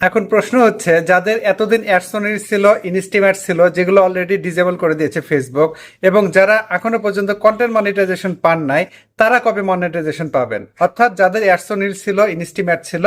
এখন প্রশ্ন হচ্ছে, যাদের এতদিন অ্যাডসনের ছিল ইনস্টিমেট ছিল, যেগুলো অলরেডি ডিজেবল করে দিয়েছে ফেসবুক এবং যারা এখনও পর্যন্ত কন্টেন্ট মনিটাইজেশন পান নাই, তারা কবে মনিটাইজেশন পাবেন? অর্থাৎ যাদের অ্যাডসনের ছিল ইনস্টিমেট ছিল,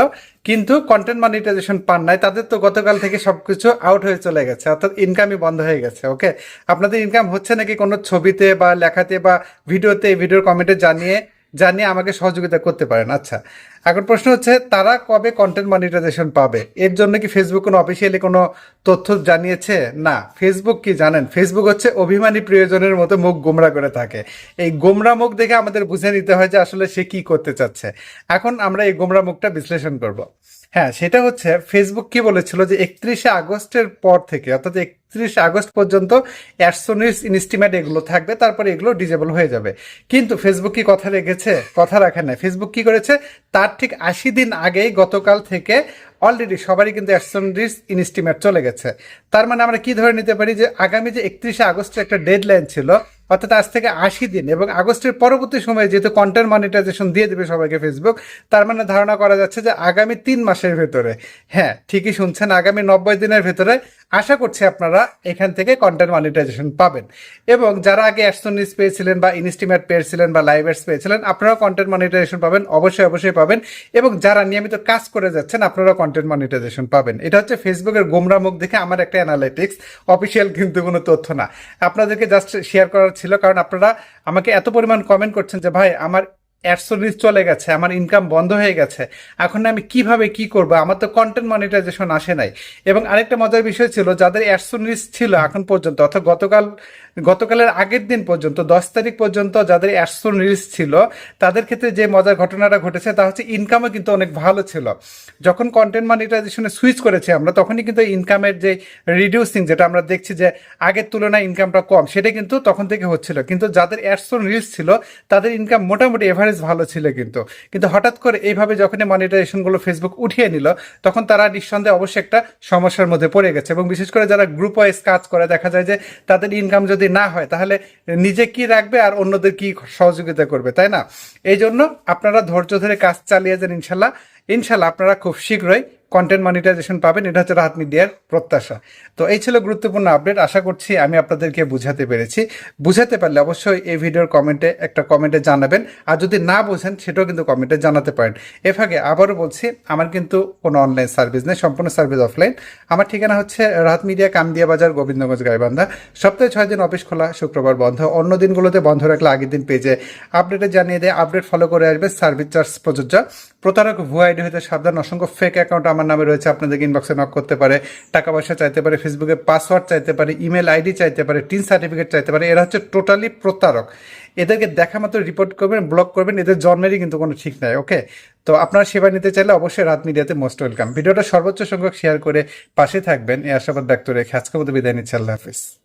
কিন্তু কন্টেন্ট মনিটাইজেশন পান নাই, তাদের তো গতকাল থেকে সবকিছু আউট হয়ে চলে গেছে, অর্থাৎ ইনকামই বন্ধ হয়ে গেছে ওকে আপনাদের ইনকাম হচ্ছে নাকি কোনো ছবিতে বা লেখাতে বা ভিডিওতে ভিডিওর কমেন্টে জানিয়ে জানিয়ে আমাকে সহযোগিতা করতে পারেন? আচ্ছা এখন প্রশ্ন হচ্ছে, তারা কবে কন্টেন্ট মনিটাইজেশন পাবে? এর জন্য কি ফেসবুক কোনো অফিসিয়ালি কোনো তথ্য জানিয়েছে? না ফেসবুক কি জানেন? ফেসবুক হচ্ছে অভিমানী প্রিয়জনের মতো মুখ গোমরা করে থাকে। এই গোমরা মুখ দেখে আমাদের বুঝে নিতে হয় যে আসলে সে কি করতে চাচ্ছে। এখন আমরা এই গোমরা মুখটা বিশ্লেষণ করব। হ্যাঁ সেটা হচ্ছে ফেসবুক কি বলেছিল যে একত্রিশে আগস্টের পর থেকে, অর্থাৎ একত্রিশে আগস্ট পর্যন্ত অ্যাডসোনিস ইনস্টিমেট এগুলো থাকবে, তারপরে এগুলো ডিজেবল হয়ে যাবে। কিন্তু ফেসবুক কি কথা রেখেছে? কথা রাখে না ফেসবুক কি করেছে? তার ঠিক আশি দিন আগেই গতকাল থেকে অলরেডি সবারই কিন্তু অ্যাডসোনিস ইনস্টিমেট চলে গেছে। তার মানে আমরা কি ধরে নিতে পারি যে আগামী যে একত্রিশে আগস্টের একটা ডেডলাইন ছিল, অর্থাৎ আজ থেকে আশি দিন এবং আগস্টের পরবর্তী সময়ে যেহেতু কন্টেন্ট মনিটাইজেশন দিয়ে দেবে সবাইকে ফেসবুক তার মানে ধারণা করা যাচ্ছে যে আগামী তিন মাসের ভেতরে। হ্যাঁ ঠিকই শুনছেন, আগামী নব্বই দিনের ভেতরে আশা করছি আপনারা এখান থেকে কন্টেন্ট মনিটাইজেশন পাবেন। এবং যারা আগে অ্যাডসনিস পেয়েছিলেন বা ইনস্টিমেট পেয়েছিলেন বা লাইভেটস পেয়েছিলেন, আপনারাও কন্টেন্ট মনিটাইজেশন পাবেন, অবশ্যই অবশ্যই পাবেন। এবং যারা নিয়মিত কাজ করে যাচ্ছেন, আপনারাও কন্টেন্ট মনিটাইজেশন পাবেন। এটা হচ্ছে ফেসবুকের গোমরা মুখ দেখে আমার একটা অ্যানালাইটিক্স অফিসিয়াল কিন্তু কোনো তথ্য না। আপনাদেরকে জাস্ট শেয়ার করার ছিল, কারণ আপনারা আমাকে এত পরিমাণ কমেন্ট করছেন যে, ভাই, আমার অ্যাডসোনিস চলে গেছে, আমার ইনকাম বন্ধ হয়ে গেছে। এখন আমি কীভাবে কি করব? আমার তো কন্টেন্ট মনিটাইজেশন আসে নাই। এবং আরেকটা মজার বিষয় ছিল, যাদের অ্যাডসোনিস ছিল এখন পর্যন্ত, অর্থাৎ গতকাল, গতকালের আগের দিন পর্যন্ত, দশ তারিখ পর্যন্ত যাদের অ্যাডসোনিস ছিল, তাদের ক্ষেত্রে যে মজার ঘটনাটা ঘটেছে, তা হচ্ছে ইনকামও কিন্তু অনেক ভালো ছিল। যখন কন্টেন্ট মনিটাইজেশনে সুইচ করেছি আমরা, তখনই কিন্তু ইনকামের যে রিডিউসিং যেটা আমরা দেখছি যে আগের তুলনায় ইনকামটা কম, সেটা কিন্তু তখন থেকে হচ্ছিল। কিন্তু যাদের অ্যাডসোন রিলস ছিল, তাদের ইনকাম মোটামুটি এভারেজ ভালো ছিল কিন্তু। কিন্তু হঠাৎ করে এইভাবে যখনই মনিটাইজেশনগুলো ফেসবুক উঠিয়ে নিল, তখন তারা নিঃসন্দেহে অবশ্যই একটা সমস্যার মধ্যে পড়ে গেছে এবং বিশেষ করে যারা গ্রুপ ওয়াইজ কাজ করে, দেখা যায় যে তাদের ইনকাম যদি না হয়, তাহলে নিজে কি রাখবে আর অন্যদের কি সহযোগিতা করবে, তাই না? এই জন্য আপনারা ধৈর্য ধরে কাজ চালিয়ে যান ইনশাল্লাহ। ইনশাল্লাহ আপনারা খুব শীঘ্রই কন্টেন্ট মনিটাইজেশন পাবেন, এটা হচ্ছে রাহাত মিডিয়ার প্রত্যাশা। তো এই ছিল গুরুত্বপূর্ণ আপডেট আশা করছি আমি আপনাদেরকে বুঝাতে পেরেছি। বুঝাতে পারলে অবশ্যই এই ভিডিওর কমেন্টে একটা কমেন্টে জানাবেন। আর যদি না বোঝেন, সেটাও কিন্তু কমেন্টে জানাতে পারেন। এ ফাঁকে আবারও বলছি, আমার কিন্তু কোনো অনলাইন সার্ভিস নেই, সম্পূর্ণ সার্ভিস অফলাইন আমার ঠিকানা হচ্ছে রাহাত মিডিয়া কামদিয়া বাজার, গোবিন্দগঞ্জ, গাইবান্ধা। সপ্তাহে ছয় দিন অফিস খোলা, শুক্রবার বন্ধ। অন্য দিনগুলোতে বন্ধ রাখলে আগের দিন পেজে আপডেটে জানিয়ে দেয় আপডেট ফলো করে আসবে সার্ভিস চার্জ প্রযোজ্য। প্রতারক ভুয়া আইডি হতে সাবধান, অসংখ্য ফেক অ্যাকাউন্ট আমার নামে রয়েছে, আপনাদেরকে ইনবক্সে নক করতে পারে, টাকা পয়সা চাইতে পারে ফেসবুকে পাসওয়ার্ড চাইতে পারে ইমেল আইডি চাইতে পারে টিন সার্টিফিকেট চাইতে পারে, এরা হচ্ছে টোটালি প্রতারক। এদেরকে দেখা মাত্র রিপোর্ট করবেন ব্লক করবেন, এদের জন্মেরই কিন্তু কোনো ঠিক নাই ওকে তো আপনারা সেবা নিতে চাইলে অবশ্যই রাত মিডিয়াতে মোস্ট ওয়েলকাম ভিডিওটা সর্বোচ্চ সংখ্যক শেয়ার করে পাশে থাকবেন। এই আশাবাদ ব্যক্ত রেখে আজকের মতো বিদায় নিচ্ছি, আল্লাহ হাফিজ।